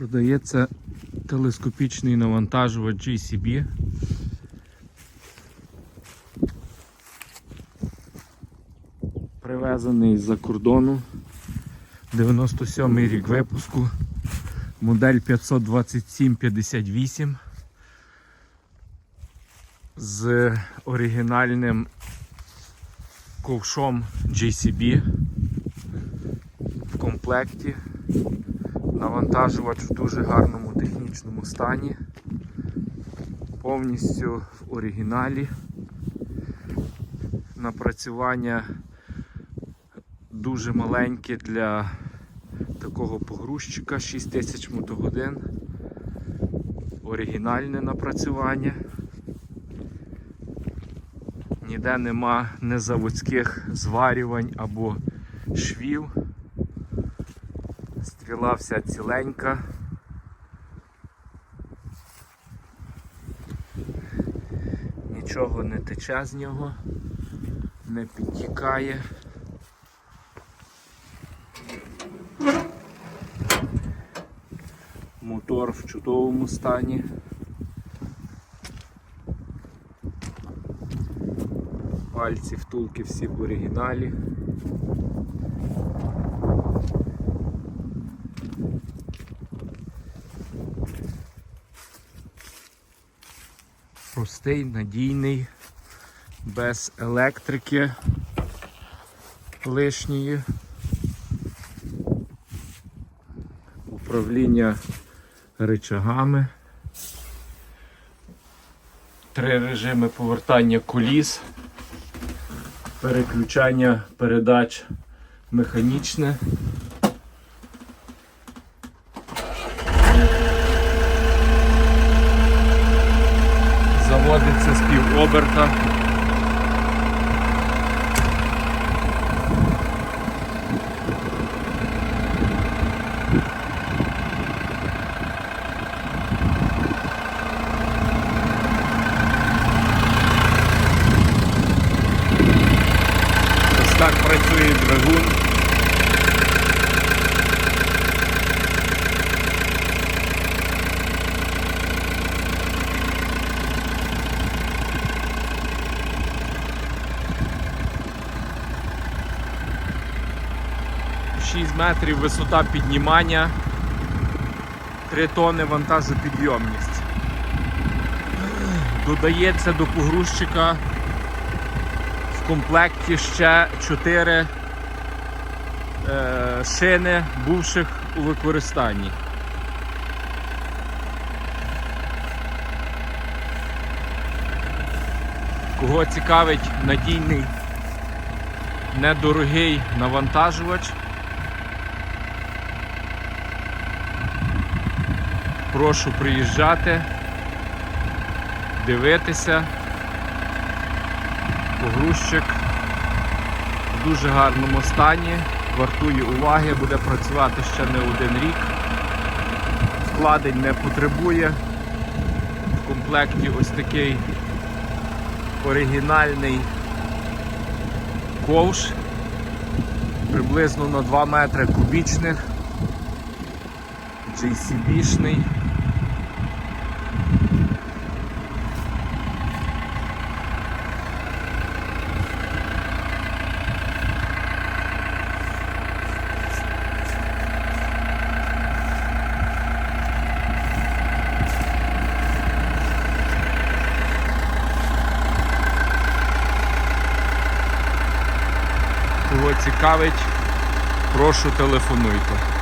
Продається телескопічний навантажувач GCB. Привезений з-за кордону. 97 й рік випуску. Модель 52758 з оригінальним ковшом JCB в комплекті. Навантажувач в дуже гарному технічному стані. Повністю в оригіналі. Напрацювання дуже маленьке для такого погрузчика 6000 мотогодин. Оригінальне напрацювання. Ніде нема незаводських зварювань або швів. Стріла вся ціленька. Нічого не тече з нього, не підтікає. Мотор в чудовому стані. Пальці втулки всі в оригіналі. Простий, надійний, без електрики лишньої. Управління рычагами. Три режими повертання коліс, переключання передач механічне. Заводиться з півоберта. Ось так працює двигун. Шість метрів висота піднімання, 3 тонни вантажопідйомність. Додається до погрузчика в комплекті ще 4 е, шини бувших у використанні. Кого цікавить надійний недорогий навантажувач. Прошу приїжджати, дивитися. Погрузчик в дуже гарному стані, вартує уваги, буде працювати ще не один рік. Вкладень не потребує. В комплекті ось такий оригінальний ковш, приблизно на 2 метри кубічних, JCB-шний. Кого цікавить, прошу телефонуйте.